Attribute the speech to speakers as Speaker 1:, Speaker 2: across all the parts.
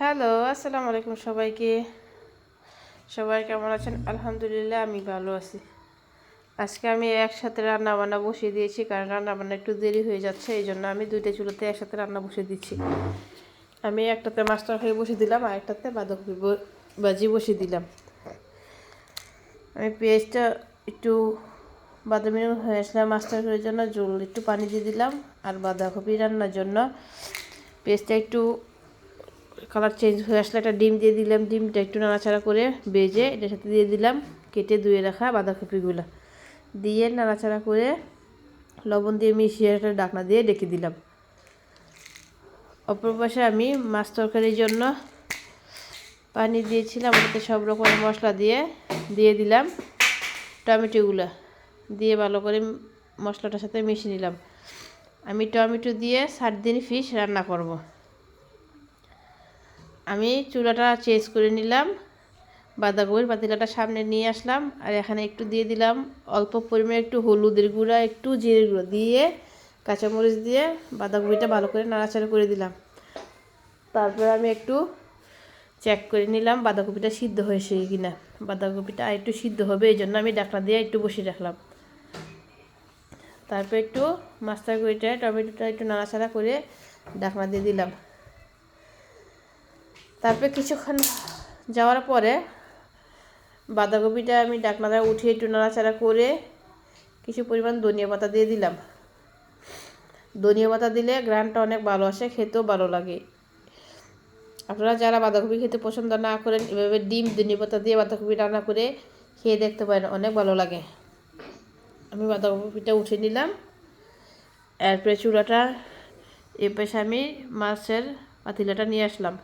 Speaker 1: Hello, আসসালামু আলাইকুম সবাইকে। সবাই কেমন আছেন? আলহামদুলিল্লাহ, আমি ভালো আছি। আজকে আমি একসাথে রান্না বান্না বসিয়ে দিয়েছি, কারণ রান্না বান্না একটু দেরি হয়ে যাচ্ছে, এই জন্য আমি দুইটা চুলোতে একসাথে রান্না বসিয়ে দিচ্ছি। আমি একটাতে মাছ তরকারি বসিয়ে দিলাম, আর একটাতে বাঁধাকপি ভাজি বসিয়ে দিলাম। আমি পেঁয়াজটা একটু বাদামি হয়ে আসলে মাছ তরকারির জন্য জল একটু পানি দিয়ে দিলাম, আর বাঁধাকপি রান্নার জন্য পেঁয়াজটা একটু কালার চেঞ্জ হয়ে আসলে একটা ডিম দিয়ে দিলাম, ডিমটা একটু নাড়াচাড়া করে বেজে এটার সাথে দিয়ে দিলাম, কেটে ধুয়ে রাখা বাঁধাকপিগুলো। দিয়ে নাড়াচাড়া করে লবণ দিয়ে মিশিয়ে একটা ডাকনা দিয়ে ডেকে দিলাম। অপর পাশে আমি মাছ তরকারির জন্য পানি দিয়েছিলাম, ওটাতে সব রকমের মশলা দিয়ে দিয়ে দিলাম টমেটোগুলো। দিয়ে ভালো করে মশলাটার সাথে মিশিয়ে নিলাম। আমি টমেটো দিয়ে সাত দিন ফিশ রান্না করব। আমি চুলাটা চেঞ্জ করে নিলাম, বাঁধাকপির পাতিলাটা সামনে নিয়ে আসলাম, আর এখানে একটু দিয়ে দিলাম অল্প পরিমাণে একটু হলুদের গুঁড়া, একটু জিরের গুঁড়ো দিয়ে কাঁচামরিচ দিয়ে বাঁধাকপিটা ভালো করে নাড়াচাড়া করে দিলাম। তারপর আমি একটু চেক করে নিলাম বাঁধাকপিটা সিদ্ধ হয়েছে কিনা। বাঁধাকপিটা আর একটু সিদ্ধ হবে, এই জন্য আমি ডাকনা দিয়ে একটু বসিয়ে রাখলাম। তারপর একটু মাস্টার করিটা টমেটোটা একটু নাড়াচাড়া করে ডাকনা দিয়ে দিলাম। তারপরে কিছুক্ষণ যাওয়ার পরে বাঁধাকপিটা আমি ডাকনাটা উঠিয়ে একটু নাড়াচাড়া করে কিছু পরিমাণ ধনিয়া পাতা দিয়ে দিলাম। ধনিয়া পাতা দিলে গ্রানটা অনেক ভালো আসে, খেতেও ভালো লাগে। আপনারা যারা বাঁধাকপি খেতে পছন্দ না করেন, এভাবে ডিম, ধনিয়া পাতা দিয়ে বাঁধাকপি রান্না করে খেয়ে দেখতে পারেন, অনেক ভালো লাগে। আমি বাঁধাকপিটা উঠে নিলাম। এরপরে চূড়াটা এ পাশে আমি মাছের পাতিলাটা নিয়ে আসলাম।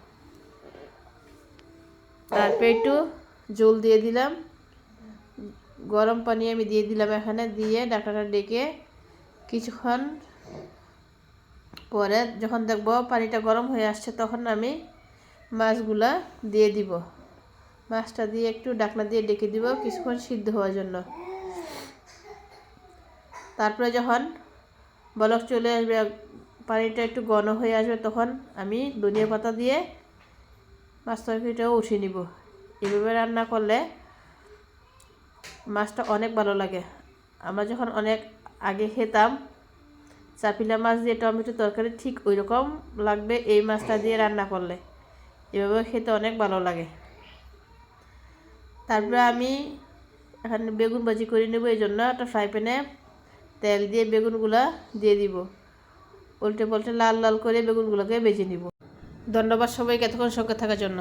Speaker 1: তারপরে একটু জল দিয়ে দিলাম। গরম পানি আমি দিয়ে দিলাম এখানে। দিয়ে ডাকাটা ডেকে কিছুক্ষণ পরে যখন দেখব পানিটা গরম হয়ে আসছে তখন আমি মাছগুলা দিয়ে দিব। মাছটা দিয়ে একটু ডাকনা দিয়ে ডেকে দিব কিছুক্ষণ সিদ্ধ হওয়ার জন্য। তারপরে যখন বলক চলে আসবে, পানিটা একটু ঘন হয়ে আসবে তখন আমি ধনিয়া পাতা দিয়ে মাছ তরকারিটাও উঠিয়ে নিব। এভাবে রান্না করলে মাছটা অনেক ভালো লাগে। আমরা যখন অনেক আগে খেতাম, চাপিলা মাছ দিয়ে টমেটো তরকারি ঠিক ওই রকম লাগবে এই মাছটা দিয়ে রান্না করলে। এভাবে খেতে অনেক ভালো লাগে। তারপরে আমি এখানে বেগুন ভাজি করে নেব, এই জন্য একটা ফ্রাই প্যানে তেল দিয়ে বেগুনগুলা দিয়ে দিব। উল্টে পাল্টে লাল লাল করে বেগুনগুলোকে বেজে নিব। ধন্যবাদ সবাইকে এতক্ষণ সঙ্গে থাকার জন্য।